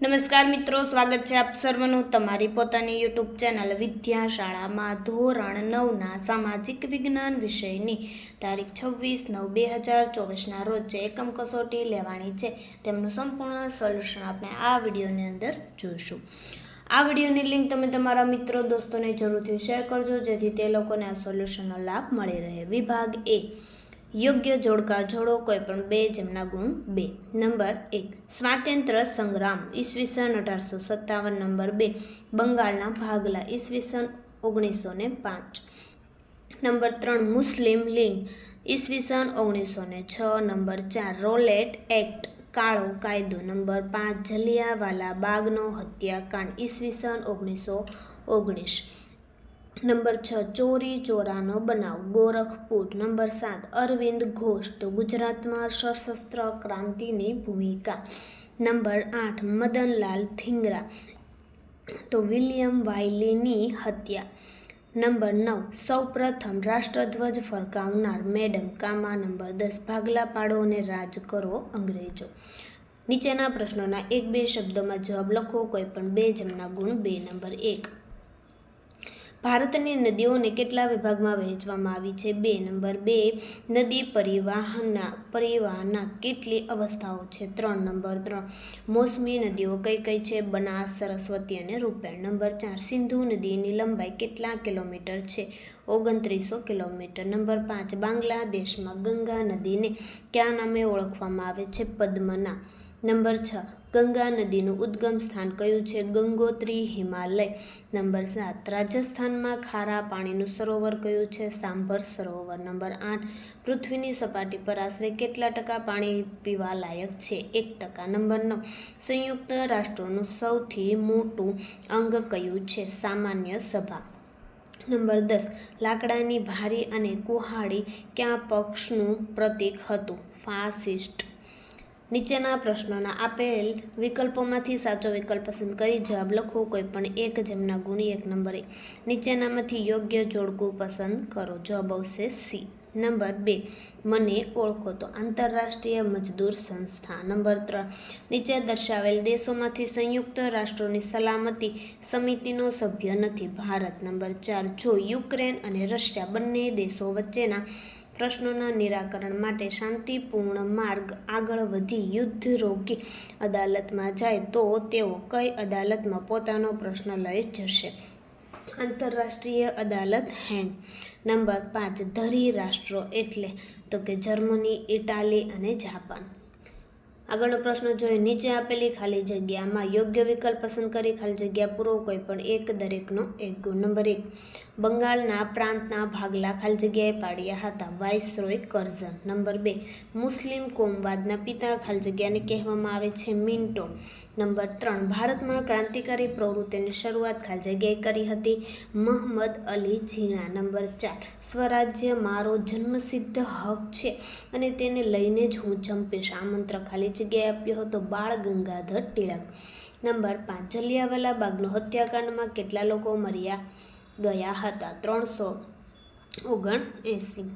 નમસ્કાર મિત્રો, સ્વાગત છે આપ સર્વનું તમારી પોતાની યુટ્યુબ ચેનલ વિદ્યાશાળામાં ધોરણ નવના સામાજિક વિજ્ઞાન વિષયની તારીખ છવ્વીસ નવ બે હજાર ચોવીસના રોજ જે એકમ કસોટી લેવાની છે તેમનું સંપૂર્ણ સોલ્યુશન આપણે આ વિડીયોની અંદર જોઈશું. આ વિડીયોની લિંક તમે તમારા મિત્રો દોસ્તોને જરૂરથી શેર કરજો, જેથી તે લોકોને આ સોલ્યુશનનો લાભ મળી રહે. વિભાગ એ યોગ્ય જોડકા જોડો કોઈ પણ બે જેમના ગુણ બે. નંબર એક સ્વાતંત્ર્ય સંગ્રામ, ઈસવીસન અઢારસો સત્તાવન. નંબર બે, બંગાળના ભાગલા, ઈસવીસન ઓગણીસો ને પાંચ. નંબર ત્રણ, મુસ્લિમ લીગ, ઈસવીસન ઓગણીસો ને છ. નંબર ચાર, રોલેટ એક્ટ, કાળો કાયદો. નંબર પાંચ, જલિયાવાલા બાગનો હત્યાકાંડ, ઈસવીસન ઓગણીસો ઓગણીસ. નંબર છ, ચોરી ચોરાનો બનાવ. ગોરખપુર, નંબર સાત, અરવિંદ ઘોષ, તો ગુજરાતમાં સશસ્ત્ર ક્રાંતિની ભૂમિકા. નંબર આઠ, મદનલાલ થિંગરા, તો વિલિયમ વાયલીની હત્યા. નંબર નવ, સૌપ્રથમ રાષ્ટ્રધ્વજ ફરકાવનાર મેડમ, કામા નંબર દસ, ભાગલા પાડો અને રાજ કરો અંગ્રેજો. નીચેના પ્રશ્નોના એક બે શબ્દોમાં જવાબ લખો, કોઈ પણ બે જમના ગુણ બે નંબર એક. ભારતની નદીઓને કેટલા વિભાગમાં વહેંચવામાં આવી છે? બે, નંબર બે, નદી પરિવહનના પરિવહનના કેટલી અવસ્થાઓ છે? ત્રણ, નંબર ત્રણ, મોસમી નદીઓ કઈ કઈ છે? બનાસ, સરસ્વતી અને રૂપેણ. નંબર ચાર, સિંધુ નદીની લંબાઈ કેટલા કિલોમીટર છે? ઓગણત્રીસો કિલોમીટર. નંબર પાંચ, બાંગ્લાદેશમાં ગંગા નદીને કયા નામે ઓળખવામાં આવે છે? પદ્મના. નંબર છ, ગંગા નદીનું ઉદ્ગમ સ્થાન કયું છે? ગંગોત્રી, હિમાલય. નંબર સાત, રાજસ્થાનમાં ખારા પાણીનું સરોવર કયું છે? સાંભર સરોવર. નંબર આઠ, પૃથ્વીની સપાટી પર આશરે કેટલા ટકા પાણી પીવા લાયક છે? એક ટકા. નંબર નવ, સંયુક્ત રાષ્ટ્રોનું સૌથી મોટું અંગ કયું છે? સામાન્ય સભા. નંબર દસ, લાકડાની ભારી અને કુહાડી ક્યાં પક્ષનું પ્રતીક હતું? ફાસિસ્ટ નીચેના પ્રશ્નોના આપેલ વિકલ્પોમાંથી સાચો વિકલ્પ પસંદ કરી જવાબ લખો. કોઈ પણ એક જેમના ગુણી એક નંબરે. નીચેનામાંથી યોગ્ય જોડકું પસંદ કરો. જવાબ આવશે સી. નંબર બે. મને ઓળખો તો આંતરરાષ્ટ્રીય મજદૂર સંસ્થા. નંબર ત્રણ. નીચે દર્શાવેલ દેશોમાંથી સંયુક્ત રાષ્ટ્રોની સલામતી સમિતિનો સભ્ય નથી. ભારત. નંબર ચાર. જો યુક્રેન અને રશિયા બંને દેશો વચ્ચેના પ્રશ્નોના નિરાકરણ માટે શાંતિપૂર્ણ માર્ગ આગળ વધી યુદ્ધ રોકી અદાલતમાં જાય તો તેઓ કઈ અદાલતમાં પોતાનો પ્રશ્ન લઈ જશે? આંતરરાષ્ટ્રીય અદાલત હેંગ. નંબર પાંચ, ધરી રાષ્ટ્રો એટલે તો કે જર્મની, ઇટાલી અને જાપાન. આગળનો પ્રશ્ન જોઈએ નીચે આપેલી ખાલી જગ્યામાં યોગ્ય વિકલ્પ પસંદ કરી, ખાલી જગ્યા પૂરો કોઈ પણ એક દરેકનો એક ગુણ. નંબર એક, બંગાળના પ્રાંતના ભાગલા ખાલી જગ્યાએ પાડ્યા હતા. Viceroy Curzon. નંબર બે, મુસ્લિમ કોમવાદના પિતા ખાલી જગ્યાને કહેવામાં આવે છે મિન્ટો. નંબર ત્રણ, ભારતમાં ક્રાંતિકારી પ્રવૃત્તિની શરૂઆત ખાલી જગ્યાએ કરી હતી મહમ્મદ અલી ઝીણા નંબર ચાર સ્વરાજ્ય મારો જન્મસિદ્ધ હક છે અને તેને લઈને જ હું જંપીશ. આમંત્ર ખાલી જગ્યાએ આપ્યો હતો બાળ ગંગાધર તિલક. નંબર પાંચ જલિયાવાલા બાગનો હત્યાકાંડમાં કેટલા લોકો મર્યા ગયા હતા? ત્રણસો ઓગણ એંસી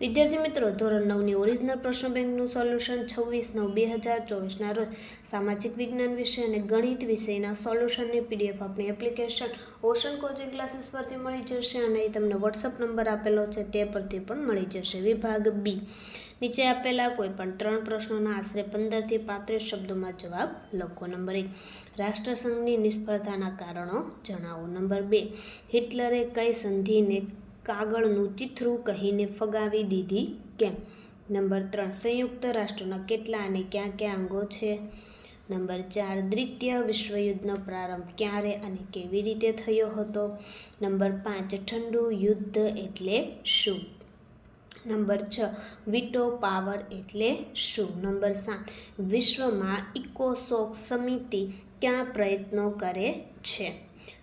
વિદ્યાર્થી મિત્રો, ધોરણ નવની ઓરિજિનલ પ્રશ્ન બેંકનું સોલ્યુશન છવ્વીસ નવ બે હજાર ચોવીસના રોજ સામાજિક વિજ્ઞાન વિષય અને ગણિત વિષયના સોલ્યુશનની પીડીએફ આપણી એપ્લિકેશન ઓશન કોચિંગ ક્લાસીસ પરથી મળી જશે અને તમને વોટ્સઅપ નંબર આપેલો છે તે પરથી પણ મળી જશે. વિભાગ બી. નીચે આપેલા કોઈ પણ ત્રણ પ્રશ્નોના આશરે પંદરથી પાંત્રીસ શબ્દોમાં જવાબ લખો. નંબર એક, રાષ્ટ્રસંઘની નિષ્ફળતાના કારણો જણાવો. નંબર બે, હિટલરે કઈ સંધિને કાગળનું ચિથરું કહીને ફગાવી દીધી? કેમ? નંબર ત્રણ, સંયુક્ત રાષ્ટ્રોના કેટલા અને ક્યાં ક્યાં અંગો છે? નંબર ચાર, દ્વિતીય વિશ્વયુદ્ધનો પ્રારંભ ક્યારે અને કેવી રીતે થયો હતો? નંબર પાંચ, ઠંડુ યુદ્ધ એટલે શું? નંબર છ વિટો પાવર એટલે શું? નંબર સાત, વિશ્વમાં ઇકોસોક સમિતિ ક્યાં પ્રયત્નો કરે છે?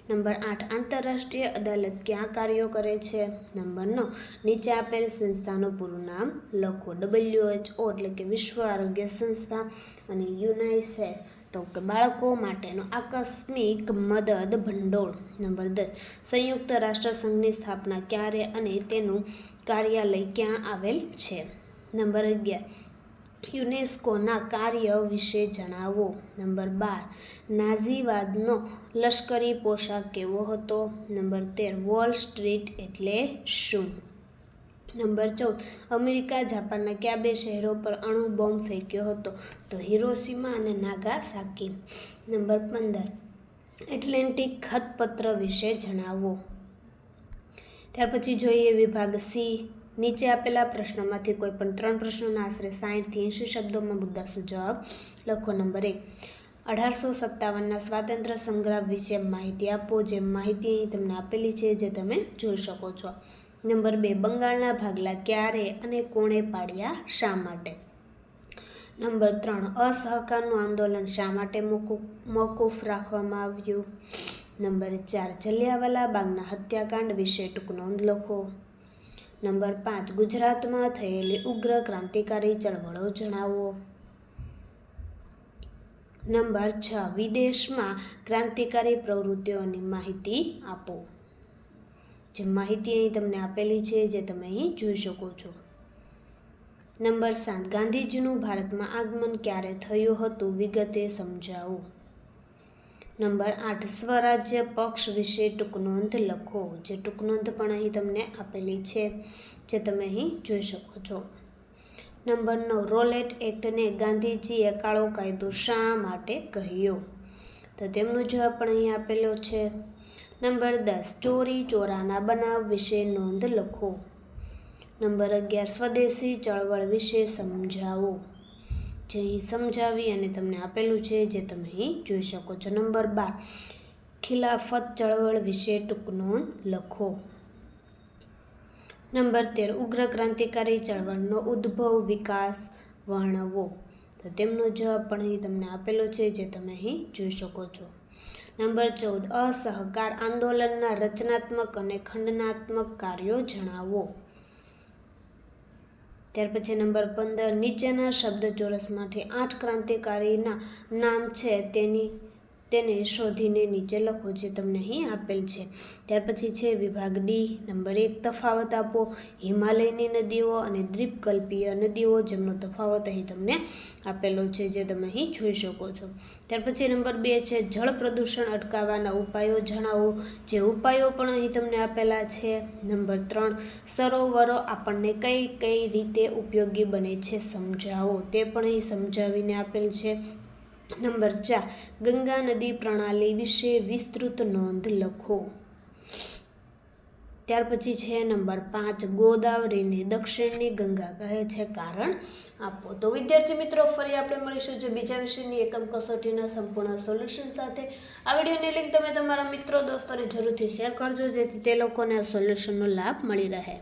નંબર આઠ, આંતરરાષ્ટ્રીય અદાલત ક્યાં કાર્યો કરે છે? નંબર નવ, નીચે આપેલ સંસ્થાનું પૂરું નામ લખો. ડબલ્યુએચઓ એટલે કે વિશ્વ આરોગ્ય સંસ્થા અને યુનાઇસેફ તો કે બાળકો માટેનો આકસ્મિક મદદ ભંડોળ નંબર દસ. સંયુક્ત રાષ્ટ્રસંઘની સ્થાપના ક્યારે અને તેનું કાર્યાલય ક્યાં આવેલ છે? નંબર અગિયાર. યુનેસ્કોના કાર્ય વિશે જણાવો. નંબર બાર. નાઝીવાદનો લશ્કરી પોશાક કેવો હતો? નંબર તેર. વોલ સ્ટ્રીટ એટલે શું? નંબર ચૌદ. અમેરિકા, જાપાનના કયા બે શહેરો પર અણુ બોમ્બ ફેંક્યો હતો? તો હિરોશીમા અને નાગાસાકી. નંબર પંદર. એટલેન્ટિક ખતપત્ર વિશે જણાવો. ત્યાર પછી જોઈએ વિભાગ સી. નીચે આપેલા પ્રશ્નોમાંથી કોઈ પણ ત્રણ પ્રશ્નોના આશરે સાહીઠથી એંશી શબ્દોમાં મુદ્દાસુ જવાબ લખો. નંબર એક. અઢારસો સત્તાવનના સ્વાતંત્ર્ય સંગ્રામ વિશે માહિતી આપો જે માહિતી તમને આપેલી છે, જે તમે જોઈ શકો છો. નંબર બે, બંગાળના ભાગલા ક્યારે અને કોણે પાડ્યા શા માટે? નંબર ત્રણ, અસહકારનું આંદોલન શા માટે મોકૂફ મોકૂફ રાખવામાં આવ્યું? નંબર ચાર, જલિયાવાલા બાગના હત્યાકાંડ વિશે ટૂંક નોંધ લખો. નંબર પાંચ, ગુજરાતમાં થયેલી ઉગ્ર ક્રાંતિકારી ચળવળો જણાવો. નંબર છ, વિદેશમાં ક્રાંતિકારી પ્રવૃત્તિઓની માહિતી આપો. જે માહિતી અહીં તમને આપેલી છે જે તમે અહીં જોઈ શકો છો. નંબર સાત, ગાંધીજીનું ભારતમાં આગમન ક્યારે થયું હતું વિગતે સમજાવો. નંબર આઠ, સ્વરાજ્ય પક્ષ વિશે ટૂંકનોંધ લખો, જે ટૂંકનોંધ પણ અહીં તમને આપેલી છે જે તમે અહીં જોઈ શકો છો. નંબર નવ, રોલેટ એક્ટને ગાંધીજીએ કાળો કાયદો શા માટે કહ્યો? તો તેમનો જવાબ પણ અહીં આપેલો છે. નંબર દસ, ચોરી ચોરાના બનાવ વિશે નોંધ લખો. નંબર અગિયાર, સ્વદેશી ચળવળ વિશે સમજાવો. જે સમજાવી અને તમને આપેલું છે, જે તમે અહીં જોઈ શકો છો. નંબર બાર, ખિલાફત ચળવળ વિશે ટૂંક નોંધ લખો. નંબર તેર, ઉગ્ર ક્રાંતિકારી ચળવળનો ઉદ્ભવ વિકાસ વર્ણવો. તો તેમનો જવાબ પણ અહીં તમને આપેલો છે, જે તમે અહીં જોઈ શકો છો. નંબર ચૌદ, અસહકાર આંદોલનના રચનાત્મક અને ખંડનાત્મક કાર્યો જણાવો. ત્યાર પછી નંબર પંદર, નીચેના શબ્દ ચોરસમાંથી આઠ ક્રાંતિકારીના નામ છે. તેની તેને શોધીને નીચે લખો જે તમને અહીં આપેલ છે. ત્યાર પછી છે વિભાગ ડી નંબર એક, તફાવત આપો. હિમાલયની નદીઓ અને દ્વીપકલ્પીય નદીઓ જેમનો તફાવત અહીં તમને આપેલો છે જે તમે અહીં જોઈ શકો છો. ત્યાર પછી નંબર બે છે જળ પ્રદૂષણ અટકાવવાના ઉપાયો જણાવો. જે ઉપાયો પણ અહીં તમને આપેલા છે. નંબર ત્રણ, સરોવરો આપણને કઈ કઈ રીતે ઉપયોગી બને છે સમજાવો. તે પણ અહીં સમજાવીને આપેલ છે. નંબર ચાર, ગંગા નદી પ્રણાલી વિશે વિસ્તૃત નોંધ લખો. ત્યાર પછી છે નંબર પાંચ, ગોદાવરીને દક્ષિણની ગંગા કહે છે કારણ આપો. તો વિદ્યાર્થી મિત્રો, ફરી આપણે મળીશું જે બીજા વિષયની એકમ કસોટીના સંપૂર્ણ સોલ્યુશન સાથે. આ વિડીયોની લિંક તમે તમારા મિત્રો, દોસ્તોને જરૂરથી શેર કરજો, જેથી તે લોકોને આ સોલ્યુશનનો લાભ મળી રહે.